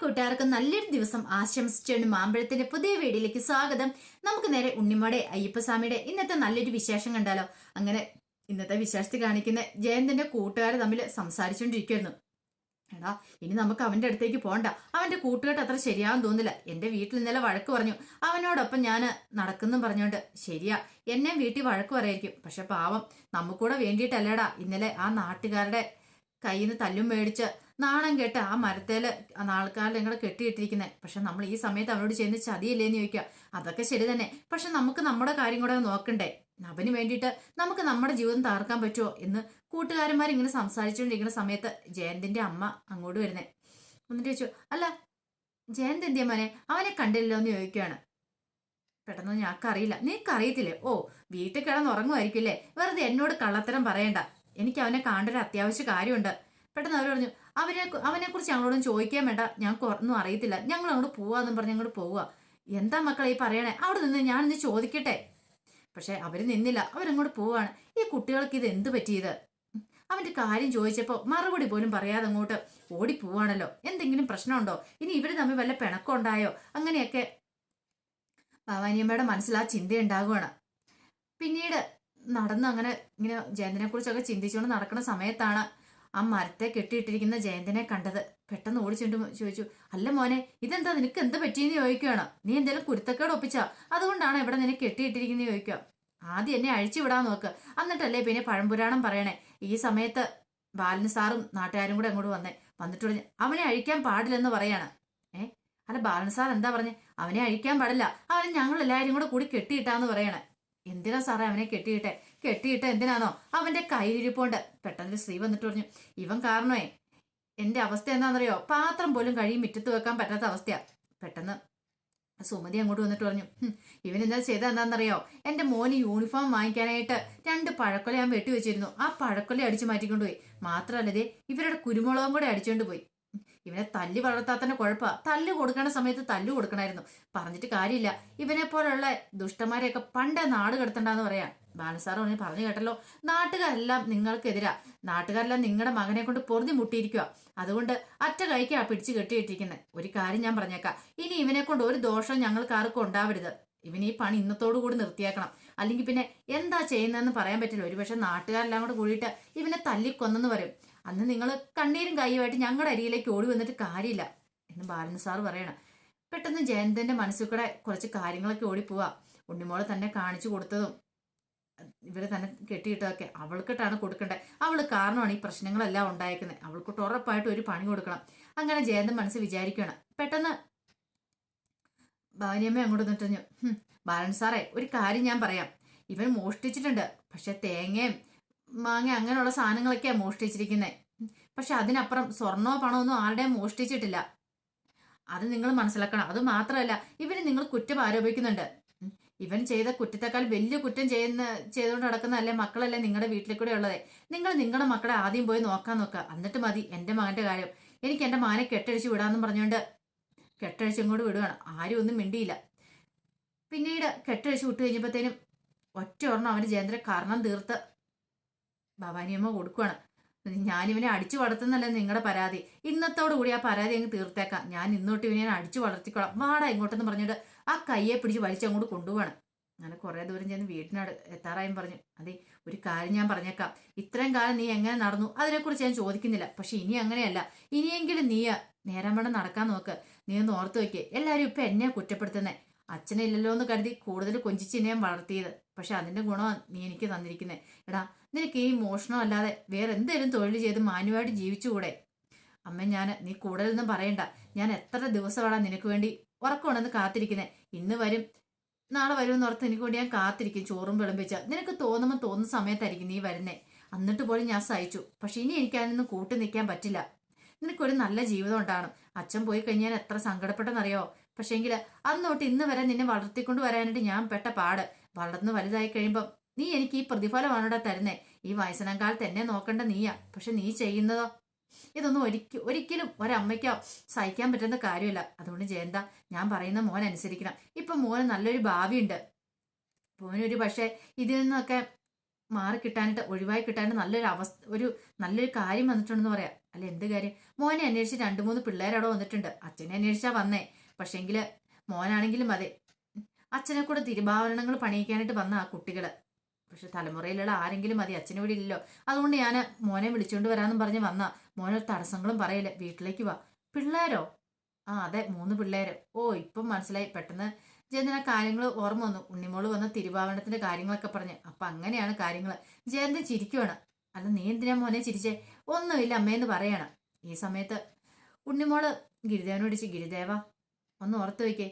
കൂട്ടുകാർക്ക് നല്ലൊരു ദിവസം ആശംസിച്ചുകൊണ്ട് മാമ്പഴത്തിന്റെ പുതിയ വീഡിയോയിലേക്ക് സ്വാഗതം. നമുക്ക് നേരെ ഉണ്ണിമോടെ അയ്യപ്പസ്വാമിയുടെ ഇന്നത്തെ നല്ലൊരു വിശേഷം കണ്ടാലോ? അങ്ങനെ ഇന്നത്തെ വിശേഷത്തിൽ കാണിക്കുന്ന ജയന്തിന്റെ കൂട്ടുകാർ തമ്മിൽ സംസാരിച്ചുകൊണ്ടിരിക്കുന്നു എടാ ഇനി നമുക്ക് അവന്റെ അടുത്തേക്ക് പോണ്ട. അവന്റെ കൂട്ടുകെട്ട് അത്ര ശരിയാവും തോന്നില്ല എന്റെ വീട്ടിൽ ഇന്നലെ വഴക്ക് പറഞ്ഞു. അവനോടൊപ്പം ഞാൻ നടക്കുന്നു പറഞ്ഞോണ്ട് ശരിയാ എന്നെ വീട്ടിൽ വഴക്ക് പറയായിരിക്കും. പക്ഷെ പാവം നമുക്കൂടെ വേണ്ടിയിട്ടല്ലേടാ ഇന്നലെ ആ നാട്ടുകാരുടെ കയ്യിൽ നിന്ന് തല്ലും മേടിച്ച് നാണം കേട്ട് ആ മരത്തേൽ ആൾക്കാരെ ഇങ്ങനെ കെട്ടിയിട്ടിരിക്കുന്നത് പക്ഷെ നമ്മൾ ഈ സമയത്ത് അവരോട് ചെയ്യുന്ന ചതിയില്ലേന്ന് ചോദിക്കുക. അതൊക്കെ ശരി തന്നെ. പക്ഷെ നമുക്ക് നമ്മുടെ കാര്യം കൂടെ നോക്കണ്ടേ? അവന് വേണ്ടിയിട്ട് നമുക്ക് നമ്മുടെ ജീവിതം തകർക്കാൻ പറ്റുമോ എന്ന് കൂട്ടുകാരന്മാർ ഇങ്ങനെ സംസാരിച്ചുകൊണ്ടിരിക്കുന്ന സമയത്ത് ജയന്തിന്റെ അമ്മ അങ്ങോട്ട് വരുന്നേ. എന്നിട്ട് ചോദിച്ചു അല്ല ജയന്ത് എന്തിയ മോനെ? അവനെ കണ്ടില്ലല്ലോ എന്ന് ചോദിക്കുകയാണ്. പെട്ടെന്ന് ഞങ്ങൾക്കറിയില്ല നിനക്കറിയത്തില്ലേ? ഓ വീട്ടിൽ കിടന്ന് ഉറങ്ങുമായിരിക്കില്ലേ വെറുതെ എന്നോട് കള്ളത്തരം പറയണ്ട. എനിക്ക് അവനെ കാണേണ്ട ഒരു അത്യാവശ്യ കാര്യമുണ്ട്. പെട്ടെന്ന് അവർ പറഞ്ഞു അവനെ അവനെ കുറിച്ച് ഞങ്ങളോടും ചോദിക്കാൻ വേണ്ട. ഞങ്ങൾക്ക് ഒന്നും അറിയത്തില്ല. ഞങ്ങൾ അങ്ങോട്ട് പോവാന്നും പറഞ്ഞ് അങ്ങോട്ട് പോവുക എന്താ മക്കളെ ഈ പറയണേ? അവിടെ നിന്ന് ഞാൻ ഇന്ന് ചോദിക്കട്ടെ. പക്ഷെ അവർ നിന്നില്ല. അവരങ്ങോട്ട് പോവാണ്. ഈ കുട്ടികൾക്ക് ഇത് എന്ത് പറ്റിയത്? അവന്റെ കാര്യം ചോദിച്ചപ്പോൾ മറുപടി പോലും പറയാതെ അങ്ങോട്ട് ഓടിപ്പോവാണല്ലോ എന്തെങ്കിലും പ്രശ്നമുണ്ടോ? ഇനി ഇവർ തമ്മിൽ വല്ല പിണക്കമുണ്ടായോ? അങ്ങനെയൊക്കെ ഭവാനിയമ്മയുടെ മനസ്സിൽ ആ ചിന്ത ഉണ്ടാകുവാണ് പിന്നീട് നടന്ന് അങ്ങനെ ഇങ്ങനെ ജയന്തിനെ കുറിച്ചൊക്കെ ചിന്തിച്ചുകൊണ്ട് നടക്കുന്ന സമയത്താണ് ആ മരത്തെ കെട്ടിയിട്ടിരിക്കുന്ന ജയന്തിനെ കണ്ടത്. പെട്ടെന്ന് ഓടിച്ചെണ്ട് ചോദിച്ചു അല്ല മോനെ ഇതെന്താ നിനക്ക് എന്ത് പറ്റിയെന്ന് ചോദിക്കുകയാണ് നീ എന്തേലും കുരുത്തക്കേട് ഒപ്പിച്ചാ? അതുകൊണ്ടാണ് ഇവിടെ നിന്നെ കെട്ടിയിട്ടിരിക്കുന്നത് ചോദിക്കുക. ആദ്യം എന്നെ അഴിച്ചു വിടാൻ നോക്ക്. എന്നിട്ടല്ലേ പിന്നെ പഴംപുരാണം പറയണേ? ഈ സമയത്ത് ബാലന് സാറും നാട്ടുകാരും കൂടെ അങ്ങോട്ട് വന്നേ വന്നിട്ട് പറഞ്ഞു അവനെ അഴിക്കാൻ പാടില്ലെന്ന് പറയാണ്. ഏ? അല്ല ബാലൻ സാർ എന്താ പറഞ്ഞേ? അവനെ അഴിക്കാൻ പാടില്ല. അവനെ ഞങ്ങൾ എല്ലാവരും കൂടെ കൂടി കെട്ടിയിട്ടാന്ന് പറയണേ. എന്തിനാ സാറേ അവനെ കെട്ടിയിട്ടെ? കെട്ടിയിട്ട് എന്തിനാണോ അവന്റെ കയ്യിലിരിപ്പോണ്ട്? പെട്ടെന്ന് സ്ത്രീ വന്നിട്ട് പറഞ്ഞു ഇവൻ കാരണമേ എന്റെ അവസ്ഥ എന്താണെന്നറിയോ? പാത്രം പോലും കഴിയും മിറ്റത്ത് വെക്കാൻ പറ്റാത്ത അവസ്ഥയാ. പെട്ടെന്ന് സുമതി അങ്ങോട്ട് വന്നിട്ട് പറഞ്ഞു ഇവൻ എന്താ ചെയ്ത എന്താണെന്നറിയോ? എന്റെ മോന് യൂണിഫോം വാങ്ങിക്കാനായിട്ട് രണ്ട് പഴക്കൊല ഞാൻ വെട്ടിവെച്ചിരുന്നു ആ പഴക്കൊല അടിച്ചു മാറ്റിക്കൊണ്ടുപോയി. മാത്രമല്ലതേ ഇവരുടെ കുരുമുളകും കൂടെ അടിച്ചുകൊണ്ട് പോയി. ഇവനെ തല്ലി വളർത്താത്തന്നെ കുഴപ്പ തല്ല് കൊടുക്കണ സമയത്ത് തല്ല് കൊടുക്കണമായിരുന്നു പറഞ്ഞിട്ട് കാര്യമില്ല. ഇവനെ പോലുള്ള ദുഷ്ടന്മാരെയൊക്കെ പണ്ടേ നാട് കിടത്തണ്ടെന്ന് പറയാം. ബാലസാറ് പറഞ്ഞ് പറഞ്ഞു കേട്ടല്ലോ. നാട്ടുകാരെല്ലാം നിങ്ങൾക്കെതിരാ. നാട്ടുകാരെല്ലാം നിങ്ങളുടെ മകനെ കൊണ്ട് പൊറുതി മുട്ടിയിരിക്കുക അതുകൊണ്ട് അറ്റ കൈക്കാ പിടിച്ചു കെട്ടിയിട്ടിരിക്കുന്നത് ഒരു കാര്യം ഞാൻ പറഞ്ഞേക്കാം. ഇനി ഇവനെ കൊണ്ട് ഒരു ദോഷം ഞങ്ങൾക്ക് ആർക്കും ഉണ്ടാവരുത്. ഇവന് ഈ പണി ഇന്നത്തോടു കൂടി നിർത്തിയാക്കണം. അല്ലെങ്കിൽ പിന്നെ എന്താ ചെയ്യുന്നതെന്ന് പറയാൻ പറ്റില്ല. ഒരുപക്ഷെ നാട്ടുകാരെല്ലാം കൂടെ കൂടിയിട്ട് ഇവനെ തല്ലിക്കൊന്നെന്ന് വരും അന്ന് നിങ്ങൾ കണ്ണീരും കൈയുമായിട്ട് ഞങ്ങളുടെ അരിയിലേക്ക് ഓടി വന്നിട്ട് കാര്യമില്ല എന്ന് ബാലൻ സാർ പറയണം. പെട്ടെന്ന് ജയന്തന്റെ മനസ്സുകൂടെ കുറച്ച് കാര്യങ്ങളൊക്കെ ഓടിപ്പോവാ ഉണ്ണിമോളെ തന്നെ കാണിച്ചു കൊടുത്തതും ഇവരെ തന്നെ കെട്ടിയിട്ടതൊക്കെ അവൾക്കിട്ടാണ് കൊടുക്കേണ്ടത് അവൾ കാരണമാണ് ഈ പ്രശ്നങ്ങളെല്ലാം ഉണ്ടായിരിക്കുന്നത് അവൾക്കിട്ട് ഉറപ്പായിട്ട് ഒരു പണി കൊടുക്കണം. അങ്ങനെ ജയന്തൻ മനസ്സ് വിചാരിക്കുകയാണ് പെട്ടെന്ന് ഭാര്യമ്മ അങ്ങോട്ട് നിട്ടഞ്ഞു ബാലൻ സാറേ ഒരു കാര്യം ഞാൻ പറയാം. ഇവൻ മോഷ്ടിച്ചിട്ടുണ്ട്. പക്ഷെ തേങ്ങയും മാങ്ങ അങ്ങനെയുള്ള സാധനങ്ങളൊക്കെയാണ് മോഷ്ടിച്ചിരിക്കുന്നത് പക്ഷെ അതിനപ്പുറം സ്വർണമോ പണമൊന്നും ആരുടെയും മോഷ്ടിച്ചിട്ടില്ല. അത് നിങ്ങൾ മനസ്സിലാക്കണം. അത് മാത്രമല്ല ഇവന് നിങ്ങൾ കുറ്റം ആരോപിക്കുന്നുണ്ട്. ഇവൻ ചെയ്ത കുറ്റത്തെക്കാൾ വലിയ കുറ്റം ചെയ്യുന്ന ചെയ്തുകൊണ്ട് നടക്കുന്നതല്ലേ മക്കളല്ലേ നിങ്ങളുടെ വീട്ടിൽ കൂടെ ഉള്ളത്? നിങ്ങൾ നിങ്ങളുടെ മക്കളെ ആദ്യം പോയി നോക്കാൻ നോക്കുക. എന്നിട്ട് മതി എന്റെ മകന്റെ കാര്യം. എനിക്ക് എന്റെ മകനെ കെട്ടഴിച്ച് വിടാമെന്ന് പറഞ്ഞുകൊണ്ട് കെട്ടഴിച്ച് ഇങ്ങോട്ട് വിടുകയാണ് ആരും ഒന്നും മിണ്ടിയില്ല. പിന്നീട് കെട്ടഴിച്ച് വിട്ടു കഴിഞ്ഞപ്പോഴത്തേനും ഒറ്റ ഒരെണ്ണം അവന് ജയന്ദ്രൻ കാരണം തീർത്ത് ഭവാനിയമ്മ കൊടുക്കുവാണ്. ഞാനിവനെ അടിച്ചു വളർത്തുന്നല്ലേ നിങ്ങളുടെ പരാതി. ഇന്നത്തോടു കൂടി ആ പരാതി അങ്ങ് തീർത്തേക്കാം. ഞാൻ ഇന്നോട്ട് ഇവനെ അടിച്ചു വളർത്തിക്കോളാം. വാടാ ഇങ്ങോട്ടെന്ന് പറഞ്ഞിട്ട് ആ കയ്യെ പിടിച്ച് വലിച്ചങ്ങോട്ട് കൊണ്ടുപോകണം അങ്ങനെ കുറേ ദൂരം ചെന്ന് വീട്ടിനട് എത്താറായും പറഞ്ഞു. അതെ ഒരു കാര്യം ഞാൻ പറഞ്ഞേക്കാം. ഇത്രയും കാലം നീ എങ്ങനെ നടന്നു? അതിനെക്കുറിച്ച് ഞാൻ ചോദിക്കുന്നില്ല. പക്ഷെ ഇനി അങ്ങനെയല്ല. ഇനിയെങ്കിലും നീ നേരം വേണം നടക്കാൻ നോക്ക്. നീ ഒന്ന് ഓർത്ത് വയ്ക്കുക എല്ലാവരും ഇപ്പം എന്നെ കുറ്റപ്പെടുത്തുന്നേ. അച്ഛനില്ലല്ലോ എന്ന് കരുതി കൂടുതൽ കൊഞ്ചിച്ച് ഞാൻ വളർത്തിയത്. പക്ഷെ അതിന്റെ ഗുണമാണ് നീ എനിക്ക് തന്നിരിക്കുന്നത് എടാ നിനക്ക് ഈ മോഷണം അല്ലാതെ വേറെ എന്തേലും തൊഴിൽ ചെയ്ത് മാന്യമായിട്ട് ജീവിച്ചുകൂടെ? അമ്മ ഞാൻ നീ കൂടുതലൊന്നും പറയണ്ട. ഞാൻ എത്ര ദിവസമാണ് നിനക്ക് വേണ്ടി ഉറക്കമാണെന്ന് കാത്തിരിക്കുന്നത് ഇന്ന് വരും നാളെ വരുമെന്ന് ഓർത്ത് എനിക്ക് വേണ്ടി ഞാൻ കാത്തിരിക്കും ചോറും വിളമ്പിച്ച നിനക്ക് തോന്നുമ്പോൾ തോന്നുന്ന സമയത്തായിരിക്കും നീ വരുന്നേ. എന്നിട്ട് പോലും ഞാൻ സഹിച്ചു. പക്ഷെ ഇനി എനിക്ക് അതിനൊന്നും കൂട്ടി നിൽക്കാൻ പറ്റില്ല. നിനക്കൊരു നല്ല ജീവിതം ഉണ്ടാകണം. അച്ഛൻ പോയി കഴിഞ്ഞാൽ എത്ര സങ്കടപ്പെട്ടെന്നറിയോ? പക്ഷേങ്കിൽ തൊട്ട് ഇന്ന് വരെ നിന്നെ വളർത്തിക്കൊണ്ട് വരാനായിട്ട് ഞാൻ പെട്ട പാട്. വളർന്ന് വലുതായി കഴിയുമ്പം നീ എനിക്ക് ഈ പ്രതിഫലമാണോടാ തരുന്നേ? ഈ വയസ്സനം തന്നെ നോക്കേണ്ട നീയാ. പക്ഷെ നീ ചെയ്യുന്നതോ? ഇതൊന്നും ഒരിക്കലും ഒരിക്കലും ഒരമ്മയ്ക്കോ സഹിക്കാൻ പറ്റുന്ന കാര്യമില്ല. അതുകൊണ്ട് ജയന്ത ഞാൻ പറയുന്ന മോൻ അനുസരിക്കണം. ഇപ്പൊ മോന് നല്ലൊരു ഭാവിയുണ്ട്. മോനൊരു പക്ഷേ ഇതിൽ നിന്നൊക്കെ മാറി കിട്ടാനായിട്ട് ഒഴിവായി കിട്ടാനായിട്ട് നല്ലൊരു അവസ്ഥ ഒരു നല്ലൊരു കാര്യം വന്നിട്ടുണ്ടെന്ന് പറയാം. അല്ല എന്ത് കാര്യം? മോനെ അന്വേഷിച്ച് രണ്ട് മൂന്ന് പിള്ളേരവിടെ വന്നിട്ടുണ്ട്. അച്ഛനെ അന്വേഷിച്ചാ വന്നേ. പക്ഷെങ്കിൽ മോനാണെങ്കിലും അതെ. അച്ഛനെ കൂടെ തിരുഭാവരണങ്ങൾ പണിയിക്കാനായിട്ട് വന്ന ആ കുട്ടികൾ. പക്ഷെ തലമുറയിലുള്ള ആരെങ്കിലും മതി അച്ഛനും ഇവിടെ ഇല്ലല്ലോ അതുകൊണ്ട് ഞാൻ മോനെ വിളിച്ചുകൊണ്ട് വരാമെന്നും പറഞ്ഞ് വന്ന. മോനെ തടസ്സങ്ങളും പറയില്ല വീട്ടിലേക്ക് വാ. പിള്ളേരോ? ആ അതെ മൂന്ന് പിള്ളേര്. ഓ ഇപ്പം മനസ്സിലായി. പെട്ടെന്ന് ജയന്തൻ ആ കാര്യങ്ങൾ ഓർമ്മ വന്നു. ഉണ്ണിമോൾ വന്ന തിരുവാവണത്തിന്റെ കാര്യങ്ങളൊക്കെ പറഞ്ഞ്. അപ്പൊ അങ്ങനെയാണ് കാര്യങ്ങൾ ജയന്തൻ ചിരിക്കുവാണ്. അല്ല നീ എന്തിനാ മോനെ ചിരിച്ചേ? ഒന്നുമില്ല അമ്മയെന്ന് പറയണം. ഈ സമയത്ത് ഉണ്ണിമോൾ ഗിരിദേവനോട് ചി ഗിരിദേവ ഒന്ന് ഓർത്തു വയ്ക്കേ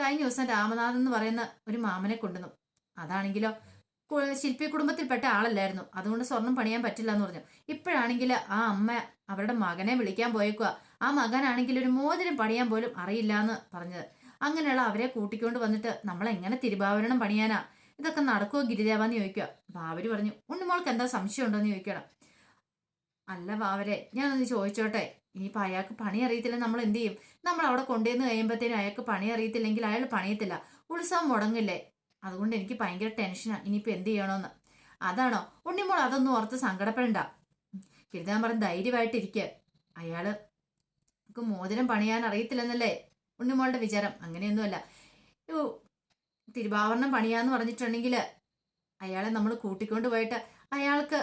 കഴിഞ്ഞ ദിവസം രാമനാഥൻ എന്ന് പറയുന്ന ഒരു മാമനെ കൊണ്ടുവന്നു. അതാണെങ്കിലോ ശില്പി കുടുംബത്തിൽപ്പെട്ട ആളല്ലായിരുന്നു. അതുകൊണ്ട് സ്വർണം പണിയാൻ പറ്റില്ല എന്ന് പറഞ്ഞു. ഇപ്പോഴാണെങ്കിൽ ആ അമ്മ അവരുടെ മകനെ വിളിക്കാൻ പോയേക്കുക ആ മകനാണെങ്കിൽ ഒരു മോതിരം പണിയാൻ പോലും അറിയില്ല എന്ന് പറഞ്ഞത്. അങ്ങനെയുള്ള അവരെ കൂട്ടിക്കൊണ്ട് വന്നിട്ട് നമ്മൾ എങ്ങനെ തിരുവാഭരണം പണിയാനാ? ഇതൊക്കെ നടക്കുമോ ഗിരിദേവാന്ന് ചോദിക്കുക ബാവര് പറഞ്ഞു ഉണ്ണുമോൾക്ക് എന്താ സംശയം ഉണ്ടോന്ന് ചോദിക്കണം. അല്ല ബാവരെ ഞാനൊന്ന് ചോദിച്ചോട്ടെ. ഇനിയിപ്പോൾ അയാൾക്ക് പണി അറിയത്തില്ല നമ്മൾ എന്ത് ചെയ്യും? നമ്മൾ അവിടെ കൊണ്ടുവന്ന് കഴിയുമ്പോഴത്തേനും അയാൾക്ക് പണി അറിയത്തില്ലെങ്കിൽ അയാൾ പണിയത്തില്ല. ഉത്സവം മുടങ്ങില്ലേ? അതുകൊണ്ട് എനിക്ക് ഭയങ്കര ടെൻഷനാണ് ഇനിയിപ്പോൾ എന്ത് ചെയ്യണമെന്ന് അതാണോ? ഉണ്ണിമോൾ അതൊന്നും ഓർത്ത് സങ്കടപ്പെടണ്ട. കിരുതാൻ പറഞ്ഞ് ധൈര്യമായിട്ടിരിക്കുക അയാൾ നമുക്ക് മോതിരം പണിയാൻ അറിയത്തില്ലെന്നല്ലേ? ഉണ്ണിമോളുടെ വിചാരം. അങ്ങനെയൊന്നുമല്ല. തിരുവാഭരണം പണിയാന്ന് പറഞ്ഞിട്ടുണ്ടെങ്കിൽ അയാളെ നമ്മൾ കൂട്ടിക്കൊണ്ട് പോയിട്ട് അയാൾക്ക്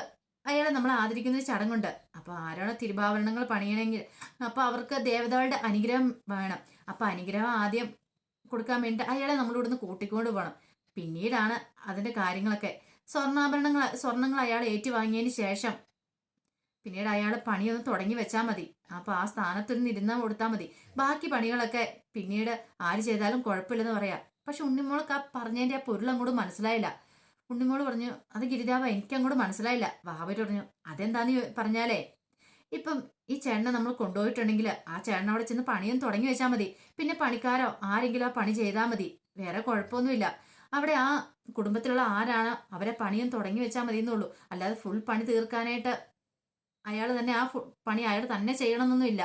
അയാളെ നമ്മൾ ആദരിക്കുന്ന ചടങ്ങുണ്ട്. അപ്പോൾ ആരാണോ തിരുവാഭരണങ്ങൾ പണിയണമെങ്കിൽ അപ്പോൾ അവർക്ക് ദേവതകളുടെ അനുഗ്രഹം വേണം. അപ്പോൾ അനുഗ്രഹം ആദ്യം കൊടുക്കാൻ വേണ്ടി അയാളെ നമ്മളിവിടുന്ന് കൂട്ടിക്കൊണ്ട് പോകണം പിന്നീടാണ് അതിന്റെ കാര്യങ്ങളൊക്കെ. സ്വർണാഭരണങ്ങൾ സ്വർണങ്ങൾ അയാൾ ഏറ്റുവാങ്ങിയതിന് ശേഷം പിന്നീട് അയാൾ പണിയൊന്ന് തുടങ്ങി വെച്ചാൽ മതി. അപ്പൊ ആ സ്ഥാനത്തൊന്ന് ഇരുന്നാൽ കൊടുത്താൽ മതി. ബാക്കി പണികളൊക്കെ പിന്നീട് ആര് ചെയ്താലും കുഴപ്പമില്ലെന്ന് പറയാം. പക്ഷെ ഉണ്ണിമോൾക്ക് ആ പറഞ്ഞതിന്റെ ആ പൊരുൾ മനസ്സിലായില്ല. ഉണ്ണിമോൾ പറഞ്ഞു അത് ഗിരിതാവ എനിക്ക് അങ്ങോട്ട് മനസ്സിലായില്ല. വാവര് പറഞ്ഞു അതെന്താന്ന് പറഞ്ഞാലേ ഇപ്പം ഈ ചേട്ടനെ നമ്മൾ കൊണ്ടുപോയിട്ടുണ്ടെങ്കിൽ ആ ചേട്ടൻ അവിടെ ചെന്ന് പണിയും തുടങ്ങി വെച്ചാൽ മതി. പിന്നെ പണിക്കാരോ ആരെങ്കിലും ആ പണി ചെയ്താൽ മതി. വേറെ കുഴപ്പമൊന്നുമില്ല. അവിടെ ആ കുടുംബത്തിലുള്ള ആരാണ്? അവരെ പണിയും തുടങ്ങി വെച്ചാൽ മതി എന്നുള്ളൂ അല്ലാതെ ഫുൾ പണി തീർക്കാനായിട്ട് അയാൾ തന്നെ ആ പണി അയാൾ തന്നെ ചെയ്യണമെന്നൊന്നുമില്ല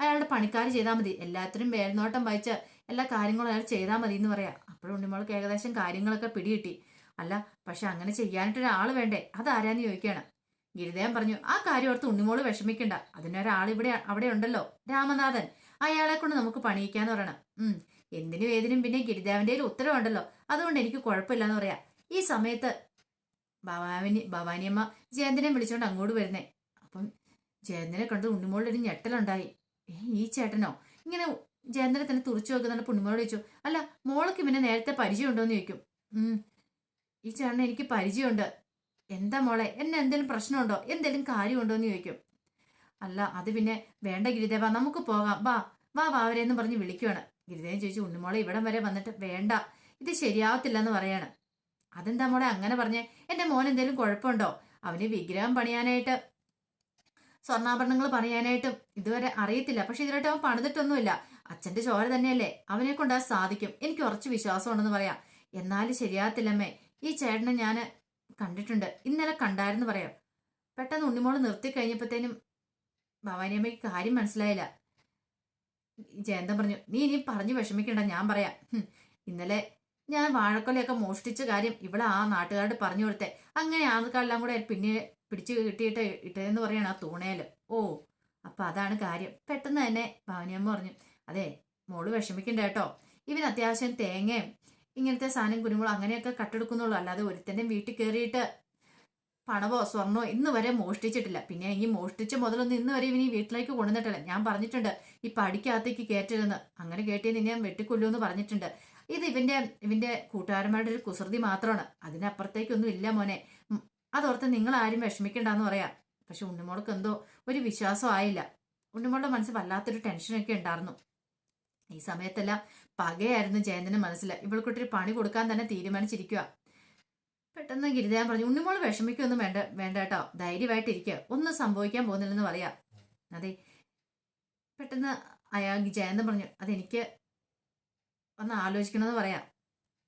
അയാളുടെ പണിക്കാർ ചെയ്താൽ മതി. എല്ലാത്തിനും മേൽനോട്ടം വായിച്ച് എല്ലാ കാര്യങ്ങളും അയാൾ ചെയ്താൽ മതി എന്ന് പറയാം. അപ്പോഴും ഉണ്ണിമോൾക്ക് ഏകദേശം കാര്യങ്ങളൊക്കെ പിടികിട്ടി. അല്ല പക്ഷെ അങ്ങനെ ചെയ്യാനായിട്ട് ഒരാൾ വേണ്ടേ? അതാരാന്ന് ചോദിക്കുകയാണ് ഗിരിദേവൻ പറഞ്ഞു ആ കാര്യം ഓർത്ത് ഉണ്ണിമോൾ വിഷമിക്കണ്ട. അതിനൊരാൾ ഇവിടെ അവിടെ ഉണ്ടല്ലോ രാമനാഥൻ. അയാളെ കൊണ്ട് നമുക്ക് പണിയിക്കാന്ന് പറയണം. ഉം. എന്തിനും ഏതിനും പിന്നെ ഗിരിദേവന്റെ കയ്യിൽ ഉത്തരവുണ്ടല്ലോ. അതുകൊണ്ട് എനിക്ക് കുഴപ്പമില്ലെന്ന് പറയാം. ഈ സമയത്ത് ഭവാനി ഭവാനിയമ്മ ജയന്തിനെ വിളിച്ചോണ്ട് അങ്ങോട്ട് വരുന്നേ. അപ്പം ജയന്തിനെ കണ്ട് ഉണ്ണിമോളുടെ ഒരു ഞെട്ടലുണ്ടായി. ഈ ചേട്ടനോ? ഇങ്ങനെ ജയന്തിനെ തന്നെ തുറച്ചു വെക്കുന്നുണ്ട് ഉണ്ണിമോളോട് ചോദിച്ചു. അല്ല മോൾക്ക് പിന്നെ നേരത്തെ പരിചയമുണ്ടോ എന്ന് ചോദിക്കും ഈ ചേട്ടനെ എനിക്ക് പരിചയമുണ്ട്. എന്താ മോളെ? എന്നെ എന്തെങ്കിലും പ്രശ്നമുണ്ടോ? എന്തെങ്കിലും കാര്യമുണ്ടോ എന്ന് ചോദിക്കും. അല്ല അത് പിന്നെ വേണ്ട ഗിരിദേവ നമുക്ക് പോകാം. വാ വാ വാവരെ എന്ന് പറഞ്ഞ് വിളിക്കുവാണ്. ഗിരിദേവൻ ചോദിച്ചു ഉണ്ണിമോളെ ഇവിടം വരെ വന്നിട്ട് വേണ്ട. ഇത് ശരിയാവത്തില്ല എന്ന് പറയാണ്. അതെന്താ മോളെ അങ്ങനെ പറഞ്ഞേ? എന്റെ മോൻ എന്തെങ്കിലും കുഴപ്പമുണ്ടോ? അവന് വിഗ്രഹം പണിയാനായിട്ട് സ്വർണാഭരണങ്ങൾ പണിയാനായിട്ടും ഇതുവരെ അറിയത്തില്ല. പക്ഷെ ഇതിലായിട്ട് അവൻ പണിതിട്ടൊന്നുമില്ല. അച്ഛന്റെ ചോര തന്നെയല്ലേ? അവനെ കൊണ്ട് സാധിക്കും. എനിക്ക് ഉറച്ച് വിശ്വാസമുണ്ടെന്ന് പറയാം. എന്നാലും ശരിയാകത്തില്ലമ്മേ ഈ ചേട്ടനെ ഞാൻ കണ്ടിട്ടുണ്ട്. ഇന്നലെ കണ്ടായിരുന്നു പറയാം. പെട്ടെന്ന് ഉണ്ണിമോൾ നിർത്തി കഴിഞ്ഞപ്പോഴത്തേനും ഭവാനിയമ്മയ്ക്ക് കാര്യം മനസ്സിലായില്ല. ജയന്തൻ പറഞ്ഞു നീ ഇനി പറഞ്ഞു വിഷമിക്കണ്ട ഞാൻ പറയാം. ഇന്നലെ ഞാൻ വാഴക്കൊലയൊക്കെ മോഷ്ടിച്ച കാര്യം ഇവിടെ ആ നാട്ടുകാരോട് പറഞ്ഞു കൊടുത്തേ. അങ്ങനെ ആൾക്കാരെല്ലാം കൂടെ പിന്നെ പിടിച്ചു കിട്ടിയിട്ട് ഇട്ടതെന്ന് പറയണം ആ തൂണേൽ. ഓ അപ്പൊ അതാണ് കാര്യം. പെട്ടെന്ന് തന്നെ ഭവാനിയമ്മ പറഞ്ഞു അതെ മോൾ വിഷമിക്കണ്ട കേട്ടോ. ഇവൻ അത്യാവശ്യം തേങ്ങയും ഇങ്ങനത്തെ സാധനം കുരുമുളക് അങ്ങനെയൊക്കെ കട്ടെടുക്കുന്നുള്ളൂ. അല്ലാതെ ഒരുത്തന്റെ വീട്ടിൽ കയറിയിട്ട് പണവോ സ്വർണമോ ഇന്ന് വരെ മോഷ്ടിച്ചിട്ടില്ല. പിന്നെ ഈ മോഷ്ടിച്ച മുതലൊന്നും ഇന്ന് വരെ ഇവനി വീട്ടിലേക്ക് കൊണ്ടുവന്നിട്ടില്ല. ഞാൻ പറഞ്ഞിട്ടുണ്ട് ഈ പടിക്കകത്തേക്ക് കയറ്റരുതെന്ന് അങ്ങനെ കയറ്റിയ നിന്നെ ഞാൻ വെട്ടിക്കൊല്ലുമെന്ന് പറഞ്ഞിട്ടുണ്ട്. ഇത് ഇവന്റെ ഇവന്റെ കൂട്ടുകാരന്മാരുടെ ഒരു കുസൃതി മാത്രമാണ്. അതിനപ്പുറത്തേക്കൊന്നും ഇല്ല മോനെ. അതോർത്ത് നിങ്ങൾ ആരും വിഷമിക്കണ്ടെന്ന് പറയാം. പക്ഷെ ഉണ്ണിമോൾക്ക് എന്തോ ഒരു വിശ്വാസം ആയില്ല. ഉണ്ണിമോളുടെ മനസ്സിൽ വല്ലാത്തൊരു ടെൻഷനൊക്കെ ഉണ്ടായിരുന്നു. ഈ സമയത്തെല്ലാം പകയായിരുന്നു ജയന്തന് മനസ്സിൽ ഇവൾക്കൊട്ടൊരു പണി കൊടുക്കാൻ തന്നെ തീരുമാനിച്ചിരിക്കുക പെട്ടെന്ന് ഗിരിദേവൻ പറഞ്ഞു ഉണ്ണിമോൾ വിഷമിക്കൊന്നും വേണ്ട വേണ്ട കേട്ടോ. ധൈര്യമായിട്ടിരിക്കുക ഒന്നും സംഭവിക്കാൻ പോകുന്നില്ലെന്ന് പറയാ. അതെ. പെട്ടെന്ന് അയാൾ ജയന്തം പറഞ്ഞു അതെനിക്ക് ഒന്ന് ആലോചിക്കണമെന്ന് പറയാം.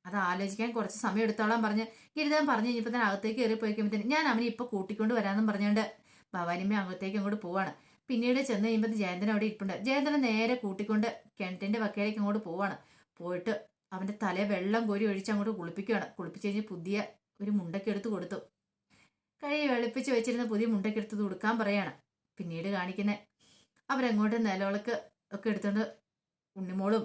അത് ആലോചിക്കാൻ കുറച്ച് സമയം എടുത്തോളാം പറഞ്ഞ് ഗിരിദേവൻ പറഞ്ഞു കഴിഞ്ഞപ്പോൾ തന്നെ അകത്തേക്ക് കയറി പോയി ഞാൻ അവനെ ഇപ്പോൾ കൂട്ടിക്കൊണ്ട് വരാമെന്നും പറഞ്ഞുകൊണ്ട് ഭവാനിമ്മ അകത്തേക്ക് അങ്ങോട്ട് പോവാണ്. പിന്നീട് ചെന്ന് കഴിയുമ്പോൾ ജയന്തൻ അവിടെ ഇരിപ്പുണ്ട്. ജയന്തനെ നേരെ കൂട്ടിക്കൊണ്ട് കിണറ്റിന്റെ വക്കയിലേക്ക് അങ്ങോട്ട് പോവാണ്. പോയിട്ട് അവന്റെ തലയെ വെള്ളം കോരി ഒഴിച്ച് അങ്ങോട്ട് കുളിപ്പിക്കുകയാണ് കുളിപ്പിച്ച് കഴിഞ്ഞ് പുതിയ ഒരു മുണ്ടക്കെടുത്ത് കൊടുത്തു. കഴി വെളുപ്പിച്ച് വെച്ചിരുന്ന പുതിയ മുണ്ടക്കെടുത്ത് കൊടുക്കാൻ പറയാണ്. പിന്നീട് കാണിക്കുന്നത് അവരങ്ങോട്ട് നിലവിളക്ക് ഒക്കെ എടുത്തുകൊണ്ട് ഉണ്ണിമോളും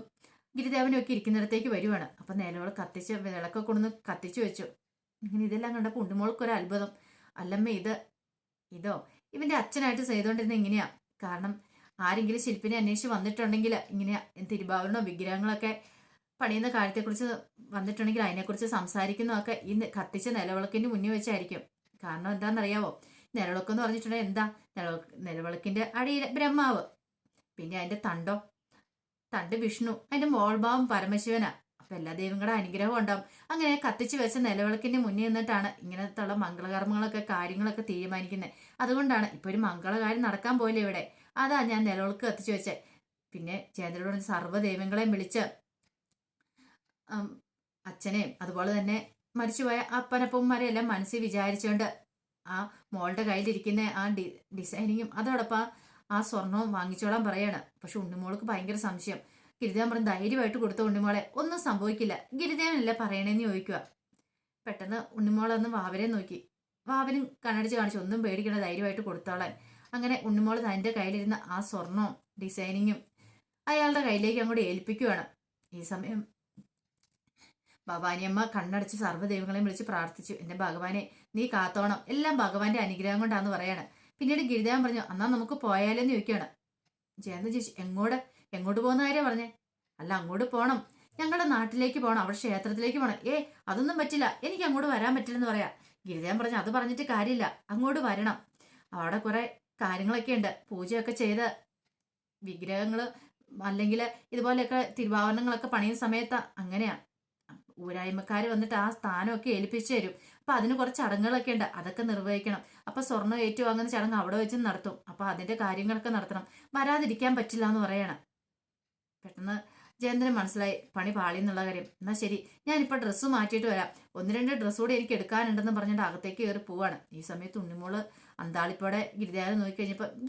ഗിരിദേവനും ഒക്കെ ഇരിക്കുന്നിടത്തേക്ക് വരുവാണ്. അപ്പം നിലവിളക്ക് കത്തിച്ച് വിളക്കൊക്കെ കൊണ്ടുവന്ന് കത്തിച്ചു വെച്ചു. ഇങ്ങനെ ഇതെല്ലാം കണ്ടപ്പോൾ ഉണ്ണിമോൾക്കൊരു അത്ഭുതം. അല്ലമ്മ ഇത് ഇതോ? ഇവന്റെ അച്ഛനായിട്ട് ചെയ്തുകൊണ്ടിരുന്ന ഇങ്ങനെയാ. കാരണം ആരെങ്കിലും ശില്പിനെ അന്വേഷിച്ച് വന്നിട്ടുണ്ടെങ്കിൽ ഇങ്ങനെ തിരുവാഭരണോ വിഗ്രഹങ്ങളൊക്കെ പണിയുന്ന കാര്യത്തെക്കുറിച്ച് വന്നിട്ടുണ്ടെങ്കിൽ അതിനെക്കുറിച്ച് സംസാരിക്കുന്നതൊക്കെ ഈ കത്തിച്ച നിലവിളക്കിന്റെ മുന്നിൽ വെച്ചായിരിക്കും. കാരണം എന്താണെന്നറിയാവോ? നിലവിളക്ക് എന്ന് പറഞ്ഞിട്ടുണ്ടെങ്കിൽ എന്താ? നിലവിളക്ക് നിലവിളക്കിന്റെ അടിയിൽ ബ്രഹ്മാവ്. പിന്നെ അതിന്റെ തണ്ടോ? തണ്ട് വിഷ്ണു. അതിന്റെ മോൾഭാവം പരമശിവനാ. അപ്പൊ എല്ലാ ദൈവങ്ങളുടെ അനുഗ്രഹവും ഉണ്ടാവും. അങ്ങനെ കത്തിച്ചു വെച്ച നിലവിളക്കിന്റെ മുന്നിൽ നിന്നിട്ടാണ് ഇങ്ങനത്തുള്ള മംഗളകർമ്മങ്ങളൊക്കെ കാര്യങ്ങളൊക്കെ തീരുമാനിക്കുന്നത്. അതുകൊണ്ടാണ് ഇപ്പൊ ഒരു മംഗളകാര്യം നടക്കാൻ പോയില്ല ഇവിടെ? അതാ ഞാൻ നിലവിളക്ക് കത്തിച്ചു വെച്ചേ. പിന്നെ ചേന്ദ്രനോട് സർവ ദൈവങ്ങളെയും വിളിച്ച് അച്ഛനെയും അതുപോലെ തന്നെ മരിച്ചുപോയ അപ്പനപ്പന്മാരെ എല്ലാം മനസ്സിൽ വിചാരിച്ചുകൊണ്ട് ആ മോളുടെ കയ്യിലിരിക്കുന്ന ആ ഡി ഡിസൈനിങ്ങും അതോടൊപ്പം ആ സ്വർണവും വാങ്ങിച്ചോളാൻ പറയാണ്. പക്ഷെ ഉണ്ണിമോൾക്ക് ഭയങ്കര സംശയം. ഗിരിദേവൻ പറഞ്ഞ ധൈര്യമായിട്ട് കൊടുത്ത ഉണ്ണിമോളെ ഒന്നും സംഭവിക്കില്ല. ഗിരിദേവനല്ല പറയണേന്ന് ചോദിക്കുക പെട്ടെന്ന് ഉണ്ണിമോളൊന്ന് വാവരെ നോക്കി. വാവനും കണ്ണടിച്ച് കാണിച്ചു ഒന്നും പേടിക്കണ ധൈര്യമായിട്ട് കൊടുത്തോളാൻ. അങ്ങനെ ഉണ്ണിമോൾ തന്റെ കയ്യിലിരുന്ന ആ സ്വർണവും ഡിസൈനിങ്ങും അയാളുടെ കയ്യിലേക്ക് അങ്ങോട്ട് ഏൽപ്പിക്കുവാണ്. ഈ സമയം ഭവാനിയമ്മ കണ്ണടച്ച് സർവദൈവങ്ങളെയും വിളിച്ച് പ്രാർത്ഥിച്ചു. എന്റെ ഭഗവാനെ നീ കാത്തോണം. എല്ലാം ഭഗവാന്റെ അനുഗ്രഹം കൊണ്ടാന്ന് പറയാണ്. പിന്നീട് ഗിരിദേവൻ പറഞ്ഞു അന്നാ നമുക്ക് പോയാലെന്ന് ചോദിക്കുകയാണ്. ജയന്ത ചേച്ചി എങ്ങോട്ട് എങ്ങോട്ട് പോകുന്ന കാര്യം പറഞ്ഞേ? അല്ല അങ്ങോട്ട് പോണം. ഞങ്ങളുടെ നാട്ടിലേക്ക് പോകണം അവിടെ ക്ഷേത്രത്തിലേക്ക് പോകണം ഏ അതൊന്നും പറ്റില്ല. എനിക്ക് അങ്ങോട്ട് വരാൻ പറ്റില്ലെന്ന് പറയാ. ഗിരിദേവൻ പറഞ്ഞു അത് പറഞ്ഞിട്ട് കാര്യമില്ല. അങ്ങോട്ട് വരണം. അവിടെ കുറെ കാര്യങ്ങളൊക്കെ ഉണ്ട്. പൂജയൊക്കെ ചെയ്ത് വിഗ്രഹങ്ങൾ അല്ലെങ്കിൽ ഇതുപോലെയൊക്കെ തിരുവാഭരണങ്ങളൊക്കെ പണിയുന്ന സമയത്ത് അങ്ങനെയാ. ഊരായ്മക്കാർ വന്നിട്ട് ആ സ്ഥാനമൊക്കെ ഏൽപ്പിച്ചു തരും. അപ്പൊ അതിന് കുറച്ച് ചടങ്ങുകളൊക്കെ ഉണ്ട്. അതൊക്കെ നിർവഹിക്കണം. അപ്പൊ സ്വർണം ഏറ്റുവാങ്ങുന്ന ചടങ്ങ് അവിടെ വെച്ച് നടത്തും. അപ്പൊ അതിന്റെ കാര്യങ്ങളൊക്കെ നടത്തണം. വരാതിരിക്കാൻ പറ്റില്ല എന്ന് പറയണം. പെട്ടെന്ന് ജയന്തന് മനസ്സിലായി. പണി പാളി എന്നുള്ള കാര്യം. എന്നാ ശരി. ഞാനിപ്പോൾ ഡ്രസ്സ് മാറ്റിയിട്ട് വരാം. ഒന്ന് രണ്ട് ഡ്രസ്സ് കൂടി എനിക്ക് എടുക്കാനുണ്ടെന്ന് പറഞ്ഞിട്ട് അകത്തേക്ക് കയറി പോവാണ്. ഈ സമയത്ത് ഉണ്ണിമോൾ അന്താളിപ്പോടെ ഗിരിദേവനെ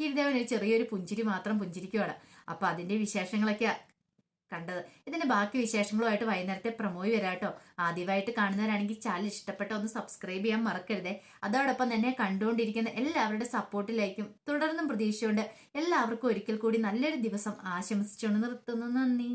ഗിരിദേവൻ ഒരു ചെറിയൊരു പുഞ്ചിരി മാത്രം പുഞ്ചിരിക്കുവാണ്. അപ്പൊ അതിന്റെ വിശേഷങ്ങളൊക്കെയാ. കണ്ടത്. ഇതിന്റെ ബാക്കി വിശേഷങ്ങളുമായിട്ട് വൈകുന്നേരത്തെ പ്രമോയി വരാട്ടോ ആദ്യമായിട്ട് കാണുന്നവരാണെങ്കിൽ ചാനൽ ഇഷ്ടപ്പെട്ട ഒന്ന് സബ്സ്ക്രൈബ് ചെയ്യാൻ മറക്കരുതേ. അതോടൊപ്പം തന്നെ കണ്ടുകൊണ്ടിരിക്കുന്ന എല്ലാവരുടെ സപ്പോർട്ടിലേക്കും തുടർന്നും പ്രതീക്ഷയുണ്ട്. എല്ലാവർക്കും ഒരിക്കൽ കൂടി നല്ലൊരു ദിവസം ആശംസിച്ചുകൊണ്ട് നിർത്തുന്നു. നന്ദി.